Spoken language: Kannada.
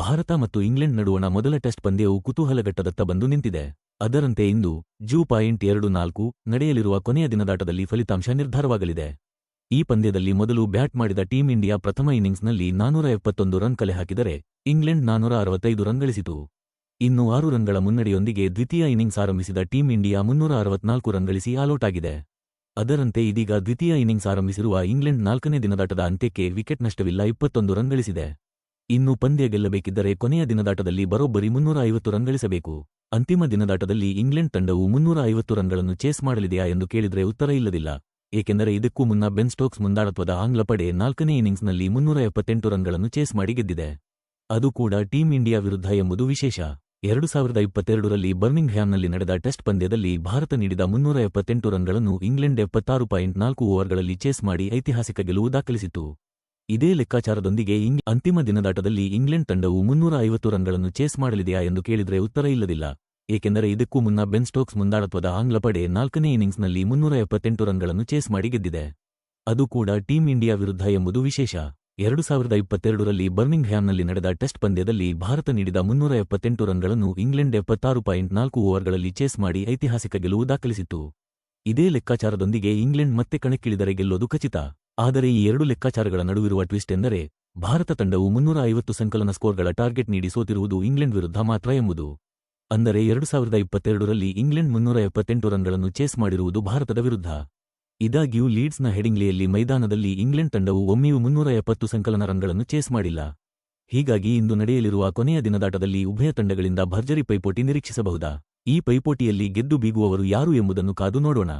ಭಾರತ ಮತ್ತು ಇಂಗ್ಲೆಂಡ್ ನಡುವಣ ಮೊದಲ ಟೆಸ್ಟ್ ಪಂದ್ಯವು ಕುತೂಹಲಘಟ್ಟದತ್ತ ಬಂದು ನಿಂತಿದೆ. ಅದರಂತೆ ಇಂದು ಜೂ ಪಾಯಿಂಟ್ ಎರಡು ನಾಲ್ಕು ನಡೆಯಲಿರುವ ಕೊನೆಯ ದಿನದಾಟದಲ್ಲಿ ಫಲಿತಾಂಶ ನಿರ್ಧಾರವಾಗಲಿದೆ. ಈ ಪಂದ್ಯದಲ್ಲಿ ಮೊದಲು ಬ್ಯಾಟ್ ಮಾಡಿದ ಟೀಂ ಇಂಡಿಯಾ ಪ್ರಥಮ ಇನ್ನಿಂಗ್ಸ್ನಲ್ಲಿ ನಾನೂರ ಎಪ್ಪತ್ತೊಂದು ರನ್ ಕಲೆ ಹಾಕಿದರೆ ಇಂಗ್ಲೆಂಡ್ ನಾನೂರ ಅರವತ್ತೈದು ರನ್ ಗಳಿಸಿತು. ಇನ್ನು ಆರು ರನ್ಗಳ ಮುನ್ನಡೆಯೊಂದಿಗೆ ದ್ವಿತೀಯ ಇನ್ನಿಂಗ್ಸ್ ಆರಂಭಿಸಿದ ಟೀಂ ಇಂಡಿಯಾ ಮುನ್ನೂರ ಅರವತ್ನಾಲ್ಕು ರನ್ ಗಳಿಸಿ ಆಲೌಟ್ ಆಗಿದೆ ಅದರಂತೆ ಇದೀಗ ದ್ವಿತೀಯ ಇನ್ನಿಂಗ್ಸ್ ಆರಂಭಿಸಿರುವ ಇಂಗ್ಲೆಂಡ್ ನಾಲ್ಕನೇ ದಿನದಾಟದ ಅಂತ್ಯಕ್ಕೆ ವಿಕೆಟ್ ನಷ್ಟವಿಲ್ಲ, ಇಪ್ಪತ್ತೊಂದು ರನ್ ಗಳಿಸಿದೆ. ಇನ್ನು ಪಂದ್ಯ ಗೆಲ್ಲಬೇಕಿದ್ದರೆ ಕೊನೆಯ ದಿನದಾಟದಲ್ಲಿ ಬರೋಬ್ಬರಿ ಮುನ್ನೂರ ಐವತ್ತು ರನ್ ಗಳಿಸಬೇಕು ಅಂತಿಮ ದಿನದಾಟದಲ್ಲಿ ಇಂಗ್ಲೆಂಡ್ ತಂಡವು ಮುನ್ನೂರ ಐವತ್ತು ರನ್ಗಳನ್ನು ಚೇಸ್ ಮಾಡಲಿದೆಯಾ ಎಂದು ಕೇಳಿದರೆ ಉತ್ತರ ಇಲ್ಲದಿಲ್ಲ. ಏಕೆಂದರೆ ಇದಕ್ಕೂ ಮುನ್ನ ಬೆನ್ ಸ್ಟೋಕ್ಸ್ ಮುಂದಾಳತ್ವದ ಆಂಗ್ಲ ಪಡೆ ನಾಲ್ಕನೇ ಇನ್ನಿಂಗ್ಸ್ನಲ್ಲಿ ಮುನ್ನೂರ ಎಪ್ಪತ್ತೆಂಟು ರನ್ಗಳನ್ನು ಚೇಸ್ ಮಾಡಿ ಗೆದ್ದಿದೆ. ಅದು ಕೂಡ ಟೀಂ ಇಂಡಿಯಾ ವಿರುದ್ಧ ಎಂಬುದು ವಿಶೇಷ. ಎರಡು ಸಾವಿರದ ಇಪ್ಪತ್ತೆರಡರಲ್ಲಿ ಬರ್ಮಿಂಗ್ಹ್ಯಾಮ್ನಲ್ಲಿ ನಡೆದ ಟೆಸ್ಟ್ ಪಂದ್ಯದಲ್ಲಿ ಭಾರತ ನೀಡಿದ ಮುನ್ನೂರ ಎಪ್ಪತ್ತೆಂಟು ರನ್ಗಳನ್ನು ಇಂಗ್ಲೆಂಡ್ ಎಪ್ಪತ್ತಾರು ಪಾಯಿಂಟ್ ನಾಲ್ಕು ಓವರ್ಗಳಲ್ಲಿ ಚೇಸ್ ಮಾಡಿ ಐತಿಹಾಸಿಕ ಗೆಲುವು ದಾಖಲಿಸಿತು ಇದೇ ಲೆಕ್ಕಾಚಾರದೊಂದಿಗೆ ಇಂಗ್, ಅಂತಿಮ ದಿನದಾಟದಲ್ಲಿ ಇಂಗ್ಲೆಂಡ್ ತಂಡವು ಮುನ್ನೂರ ಐವತ್ತು ರನ್ಗಳನ್ನು ಚೇಸ್ ಮಾಡಲಿದೆಯಾ ಎಂದು ಕೇಳಿದರೆ ಉತ್ತರ ಇಲ್ಲದಿಲ್ಲ. ಏಕೆಂದರೆ ಇದಕ್ಕೂ ಮುನ್ನ ಬೆನ್ ಸ್ಟೋಕ್ಸ್ ಮುಂದಾಳತ್ವದ ಆಂಗ್ಲ ಪಡೆ ನಾಲ್ಕನೇ ಇನ್ನಿಂಗ್ಸ್ನಲ್ಲಿ ಮುನ್ನೂರ ಎಪ್ಪತ್ತೆಂಟು ರನ್ಗಳನ್ನು ಚೇಸ್ ಮಾಡಿ ಗೆದ್ದಿದೆ. ಅದು ಕೂಡ ಟೀಂ ಇಂಡಿಯಾ ವಿರುದ್ಧ ಎಂಬುದು ವಿಶೇಷ. ಎರಡು ಸಾವಿರದ ಇಪ್ಪತ್ತೆರಡರಲ್ಲಿ ಬರ್ಮಿಂಗ್ ಹ್ಯಾಮ್ನಲ್ಲಿ ನಡೆದ ಟೆಸ್ಟ್ ಪಂದ್ಯದಲ್ಲಿ ಭಾರತ ನೀಡಿದ ಮುನ್ನೂರ ಎಪ್ಪತ್ತೆಂಟು ರನ್ಗಳನ್ನು ಇಂಗ್ಲೆಂಡ್ ಎಪ್ಪತ್ತಾರು ಪಾಯಿಂಟ್ ನಾಲ್ಕು ಓವರ್ಗಳಲ್ಲಿ ಚೇಸ್ ಮಾಡಿ ಐತಿಹಾಸಿಕ ಗೆಲುವು ದಾಖಲಿಸಿತು ಇದೇ ಲೆಕ್ಕಾಚಾರದೊಂದಿಗೆ ಇಂಗ್ಲೆಂಡ್ ಮತ್ತೆ ಕಣಕ್ಕಿಳಿದರೆ ಗೆಲ್ಲೋದು ಖಚಿತ. ಆದರೆ ಈ ಎರಡು ಲೆಕ್ಕಾಚಾರಗಳ ನಡುವಿರುವ ಟ್ವಿಸ್ಟ್ ಎಂದರೆ, ಭಾರತ ತಂಡವು ಮುನ್ನೂರ ಐವತ್ತು ಸಂಕಲನ ಸ್ಕೋರ್ಗಳ ಟಾರ್ಗೆಟ್ ನೀಡಿ ಸೋತಿರುವುದು ಇಂಗ್ಲೆಂಡ್ ವಿರುದ್ಧ ಮಾತ್ರ ಎಂಬುದು. ಅಂದರೆ ಎರಡು ಸಾವಿರದ ಇಪ್ಪತ್ತೆರಡರಲ್ಲಿ ಇಂಗ್ಲೆಂಡ್ ಮುನ್ನೂರ ಎಪ್ಪತ್ತೆಂಟು ರನ್ಗಳನ್ನು ಚೇಸ್ ಮಾಡಿರುವುದು ಭಾರತದ ವಿರುದ್ಧ. ಇದಾಗ್ಯೂ ಲೀಡ್ಸ್ನ ಹೆಡಿಂಗ್ಲಿಯಲ್ಲಿ ಮೈದಾನದಲ್ಲಿ ಇಂಗ್ಲೆಂಡ್ ತಂಡವು ಒಮ್ಮೆಯೂ ಮುನ್ನೂರ ಎಪ್ಪತ್ತು ಸಂಕಲನ ರನ್ಗಳನ್ನು ಚೇಸ್ ಮಾಡಿಲ್ಲ. ಹೀಗಾಗಿ ಇಂದು ನಡೆಯಲಿರುವ ಕೊನೆಯ ದಿನದಾಟದಲ್ಲಿ ಉಭಯ ತಂಡಗಳಿಂದ ಭರ್ಜರಿ ಪೈಪೋಟಿ ನಿರೀಕ್ಷಿಸಬಹುದಾ? ಈ ಪೈಪೋಟಿಯಲ್ಲಿ ಗೆದ್ದು ಬೀಗುವವರು ಯಾರು ಎಂಬುದನ್ನು ಕಾದು ನೋಡೋಣ.